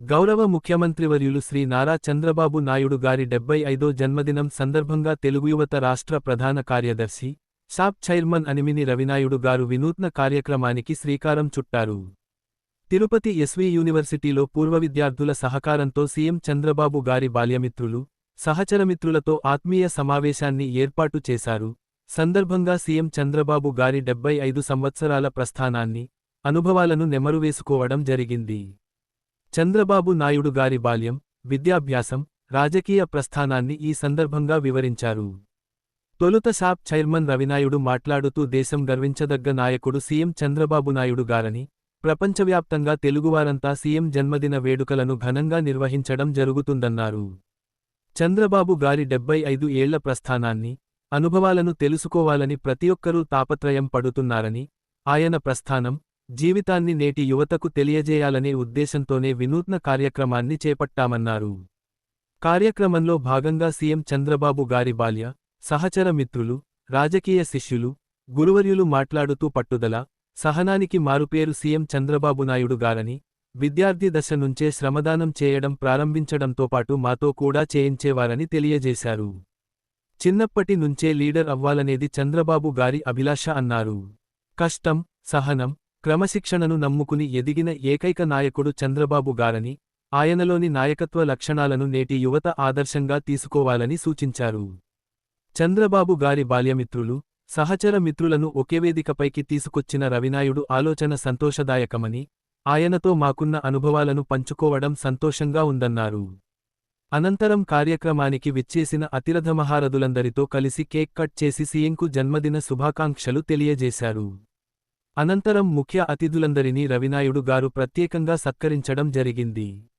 గౌరవ ముఖ్యమంత్రివర్యులు శ్రీ నారా చంద్రబాబు నాయుడు గారి డెబ్బై ఐదో జన్మదినం సందర్భంగా తెలుగు యువత రాష్ట్ర ప్రధాన కార్యదర్శి షాప్ చైర్మన్ అనిమిని రవినాయుడు గారు వినూత్న కార్యక్రమానికి శ్రీకారం చుట్టారు. తిరుపతి ఎస్వి యూనివర్సిటీలో పూర్వ విద్యార్థుల సహకారంతో సీఎం చంద్రబాబు గారి బాల్యమిత్రులు సహచరమిత్రులతో ఆత్మీయ సమావేశాన్ని ఏర్పాటు చేశారు. సందర్భంగా సీఎం చంద్రబాబు గారి డెబ్బై ఐదు సంవత్సరాల ప్రస్థానాన్ని అనుభవాలను నెమరువేసుకోవడం జరిగింది. చంద్రబాబు నాయుడు గారి బాల్యం విద్యాభ్యాసం రాజకీయ ప్రస్థానాన్ని ఈ సందర్భంగా వివరించారు. తొలుత షాప్ చైర్మన్ రవినాయుడు మాట్లాడుతూ దేశం గర్వించదగ్గ నాయకుడు సీఎం చంద్రబాబు నాయుడు గారని ప్రపంచవ్యాప్తంగా తెలుగువారంతా సీఎం జన్మదిన వేడుకలను ఘనంగా నిర్వహించడం జరుగుతుందన్నారు. చంద్రబాబు గారి డెబ్బై ఐదు ఏళ్ళ ప్రస్థానాన్ని అనుభవాలను తెలుసుకోవాలని ప్రతి ఒక్కరూ తాపత్రయం పడుతున్నారని ఆయన ప్రస్థానం జీవితాన్ని నేటి యువతకు తెలియజేయాలనే ఉద్దేశంతోనే వినూత్న కార్యక్రమాన్ని చేపట్టామన్నారు. కార్యక్రమంలో భాగంగా సీఎం చంద్రబాబు గారి బాల్య సహచర మిత్రులు రాజకీయ శిష్యులు గురువర్యులు మాట్లాడుతూ పట్టుదల సహనానికి మారుపేరు సీఎం చంద్రబాబు నాయుడు గారని విద్యార్థి దశ నుంచే శ్రమదానం చేయడం ప్రారంభించడంతో పాటు మాతో కూడా చేయించేవారని తెలియజేశారు. చిన్నప్పటి నుంచే లీడర్ అవ్వాలనేది చంద్రబాబు గారి అభిలాష అన్నారు. కష్టం సహనం క్రమశిక్షణను నమ్ముకుని ఎదిగిన ఏకైక నాయకుడు చంద్రబాబు గారని ఆయనలోని నాయకత్వ లక్షణాలను నేటి యువత ఆదర్శంగా తీసుకోవాలని సూచించారు. చంద్రబాబు గారి బాల్యమిత్రులు సహచర మిత్రులను ఒకే వేదికపైకి తీసుకొచ్చిన రవినాయుడు ఆలోచన సంతోషదాయకమని ఆయనతో మాకున్న అనుభవాలను పంచుకోవడం సంతోషంగా ఉందన్నారు. అనంతరం కార్యక్రమానికి విచ్చేసిన అతిరథ మహారథులందరితో కలిసి కేక్ కట్ చేసి సీఎంకు జన్మదిన శుభాకాంక్షలు తెలియజేశారు. అనంతరం ముఖ్య అతిథులందరినీ రవినాయుడు గారు ప్రత్యేకంగా సత్కరించడం జరిగింది.